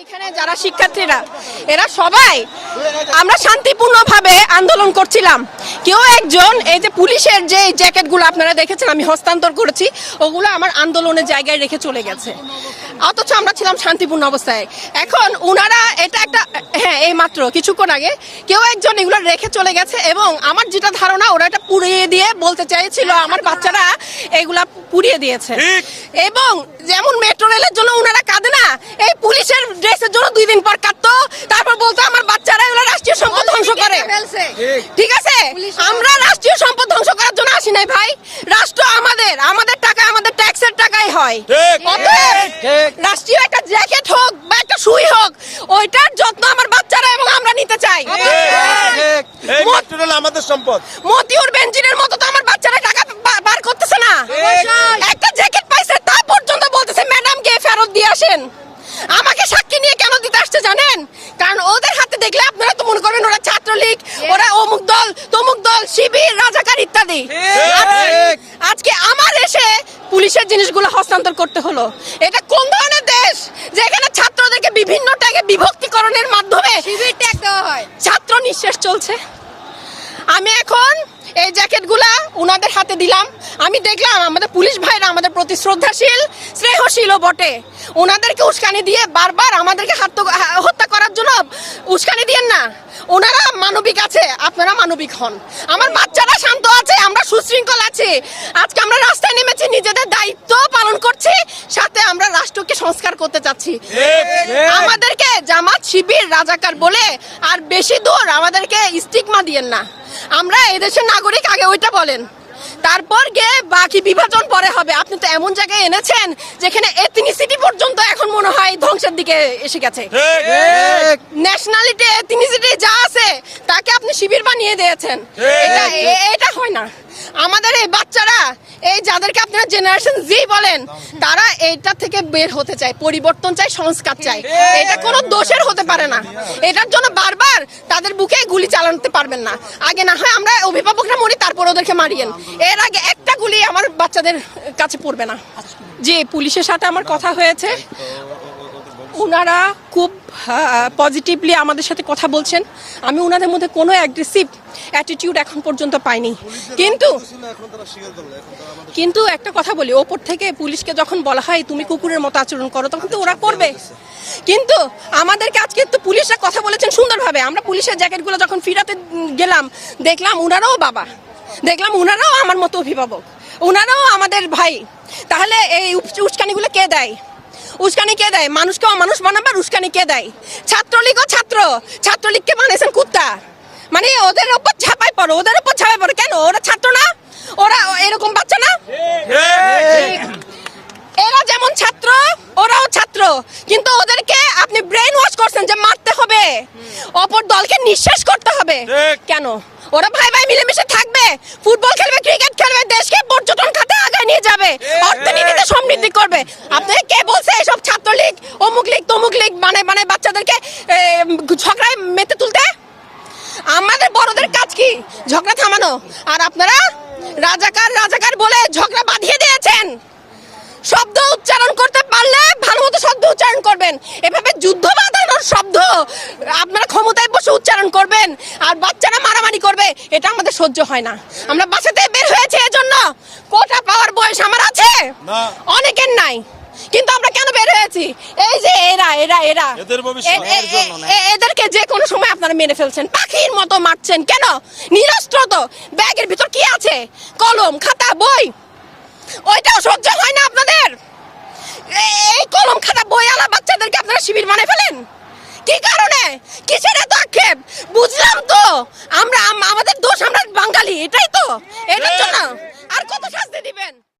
এইখানে যারা শিক্ষার্থীরা, এরা সবাই আমরা শান্তিপূর্ণভাবে আন্দোলন করছিলাম। কেউ একজন, এই যে পুলিশের যে জ্যাকেটগুলো আপনারা দেখেছেন, আমি হস্তান্তর করেছি, ওগুলো আমার আন্দোলনের জায়গায় রেখে চলে গেছে। অথচ আমরা ছিলাম শান্তিপূর্ণ অবস্থায়। এখন উনারা এটা একটা এই মাত্র কিছুক্ষণ আগে কেউ একজন এগুলো রেখে চলে গেছে এবং আমার যেটা ধারণা ওরা এটা পুড়িয়ে দিয়ে বলতে চাইছিল আমার বাচ্চারা এগুলা পুড়িয়ে দিয়েছে। এবং যেমন মেট্রো রেলের জন্য ওনারা কাঁদে না এই পুলিশের ড্রেসের জন্য দুই দিন পর কাঁদতো তারপর বলতো আমার বাচ্চারা এগুলো রাষ্ট্রীয় সম্পদ ধ্বংস করে। ঠিক। আছে? আমরা রাষ্ট্রীয় সম্পদ ধ্বংস করার জন্য আসি নাই ভাই। রাষ্ট্র আমাদের আমাদের হয়। ঠিক। অতএব ঠিক। রাষ্ট্রীয় একটা জ্যাকেট হোক বা একটা সুই হোক ওইটার যত্ন আমার বাচ্চারা এবং আমরা নিতে চাই। ঠিক। এই মত- মেট্রো রেল আমাদের সম্পদ। মতিউর বেঞ্জিনের মতো তো আমার বাচ্চারা টাকা বার করতেছে না। একটা জ্যাকেট পাইছে তা পর্যন্ত বলতেছে ম্যাডাম কে ফেরত দিয়ে আসেন। আমাকে সাক্ষী নিয়ে কেন দিতে আসছে জানেন? কারণ ওদের হাতে দেখলে আপনারা তো মনে করবেন ওরা ছাত্রলীগ ওরা অমুক দল তমুক দল শিবির রাজাকার ইত্যাদি। আজকে আমার পুলিশের জিনিসগুলো হস্তান্তর করতে হলো। এটা কোন ধরনের দেশ? যেখানে ছাত্রদেরকে বিভিন্ন ট্যাগে বিভক্তিকরণের মাধ্যমে ট্যাগ দেওয়া হয়। ছাত্র নিঃশ্বাস চলছে। আমি এখন এই জ্যাকেটগুলা উনাদের হাতে দিলাম। আমি দেখলাম আমাদের পুলিশ ভাইরা আমাদের প্রতি শ্রদ্ধাশীল স্নেহশীলও বটে। ওনাদেরকে উস্কানি দিয়ে বারবার আমাদেরকে হত্যা করার জন্য উস্কানি দিয়েন না। ওনারা মানবিক আছে আপনারা মানবিক হন। আমার বাচ্চারা শান্ত আছে আমরা সুশৃঙ্খল আছি। আজকে আমরা রাস্তায় নেমেছি নিজেদের দায়িত্ব পালন করছি সাথে আমরা রাষ্ট্রকে সংস্কার করতে চাচ্ছি আমাদেরকে জামাত শিবির রাজাকার বলে আর বেশি দূর আমাদেরকে স্টিকমা দিয়েন না। আমরা এদেশের নাগরিক আগে ওইটা বলেন। তারপর গিয়ে বাকি বিভাজন পরে হবে। আপনি তো এমন জায়গায় এনেছেন যেখানে এথনিসিটি পর্যন্ত এখন মনে হয় ধ্বংসের দিকে এসে গেছে। ন্যাশনালিটি এথনিসিটি যা আছে তাকে আপনি শিবির বানিয়ে দিয়েছেন। এটা এটা হয় না। আমাদের এই বাচ্চারা এই যাদেরকে আপনারা জেনারেশন জি বলেন তারা এইটা থেকে বের হতে চায় পরিবর্তন চায় সংস্কার চায়। এটা কোনো দোষের হতে পারে না। এটার জন্য বারবার তাদের বুকে গুলি চালাতে পারবেন না। আগে না হয় আমরা অভিভাবকরা মরি তারপর ওদেরকে মারিয়েন। এর আগে একটা গুলি আমার বাচ্চাদের কাছে পড়বে না। জি পুলিশের সাথে আমার কথা হয়েছে ওনারা খুব পজিটিভলি আমাদের সাথে কথা বলছেন। আমি ওনাদের মধ্যে কোনো অ্যাগ্রেসিভ অ্যাটিটিউড এখন পর্যন্ত পাইনি। কিন্তু কিন্তু একটা কথা বলি, ওপর থেকে পুলিশকে যখন বলা হয়, তুমি কুকুরের মতো আচরণ করো, তখন তো ওরা করবে। কিন্তু আমাদেরকে আজকে তো পুলিশরা কথা বলেছেন সুন্দরভাবে। আমরা পুলিশের জ্যাকেটগুলো যখন ফিরাতে গেলাম, দেখলাম ওনারাও বাবা। দেখলাম উনারাও আমার মতো অভিভাবক। উনারাও আমাদের ভাই। তাহলে এই উস- উস্কানিগুলো কে দেয়? উস্কানি কে দেয়? মানুষকে মানুষ বানাবার উস্কানি কে দেয়? ছাত্রলীগও ছাত্র। ছাত্রলীগকে বানিয়েছেন কুত্তা। মানে ওদের ওপর ঝাপাই পড়ো, ওদের ওপর ঝাপাই পড়ো। কেন? ওরা ছাত্র না? ওরা এরকম বাচ্চা না? এরা যেমন ছাত্র, ওরাও ছাত্র। কিন্তু ওদেরকে আপনি ব্রেন ওয়াশ করছেন যে মারতে হবে। অপর দলকে নিঃশ্বাস করতে হবে। কেন? ওরা ভাই ভাই মিলেমিশে থাকবে। ফুটবল খেলবে ক্রিকেট খেলবে দেশকে পর্যটন খাতে আগে নিয়ে যাবে। অর্থনীতিতে সমৃদ্ধি করবে। আপনাকে কে বলছে এসব ছাত্রলীগ অমুক লীগ তমুক লীগ মানে মানে বাচ্চাদেরকে ঝগড়ায় মেতে তুলতে? আমাদের বড়দের কাজ কি? ঝগড়া থামানো। আর আপনারা রাজাকার রাজাকার বলে ঝগড়া বাঁধিয়ে দিয়েছেন। শব্দ উচ্চারণ করতে পারলে ভালো মতো শব্দ উচ্চারণ করবেন। এভাবে যুদ্ধ বাঁধানোর শব্দ আপনারা ক্ষমতায় বসে উচ্চারণ করবেন আর বাচ্চারা মারামারি করবে এটা আমাদের সহ্য হয় না। আমরা বাসাতে বের হয়েছে এজন্য কোটা পাওয়ার বয়স আমার আছে। না। অনেকের নাই। কিন্তু আমরা কেন বের হয়েছি? এই যে এরা এরা এরা। এদেরকে যে কোনো সময় আপনারা মেরে ফেলছেন। পাখির মতো মারছেন। কেন? নিরস্ত্র তো। ব্যাগের ভিতর কি আছে? কলম খাতা বই। ওইটাও সহ্য হয় না আপনাদের। এই কলম খাতা বই আলা বাচ্চাদেরকে আপনারা শিবির বানায় ফেলেন? কি কারণে? কিসের এত আক্ষেপ বুঝলাম তো আমরা আম- আমাদের দোষ আমরা বাঙালি এটাই তো এটার জন্য আর কত শাস্তি দিবেন?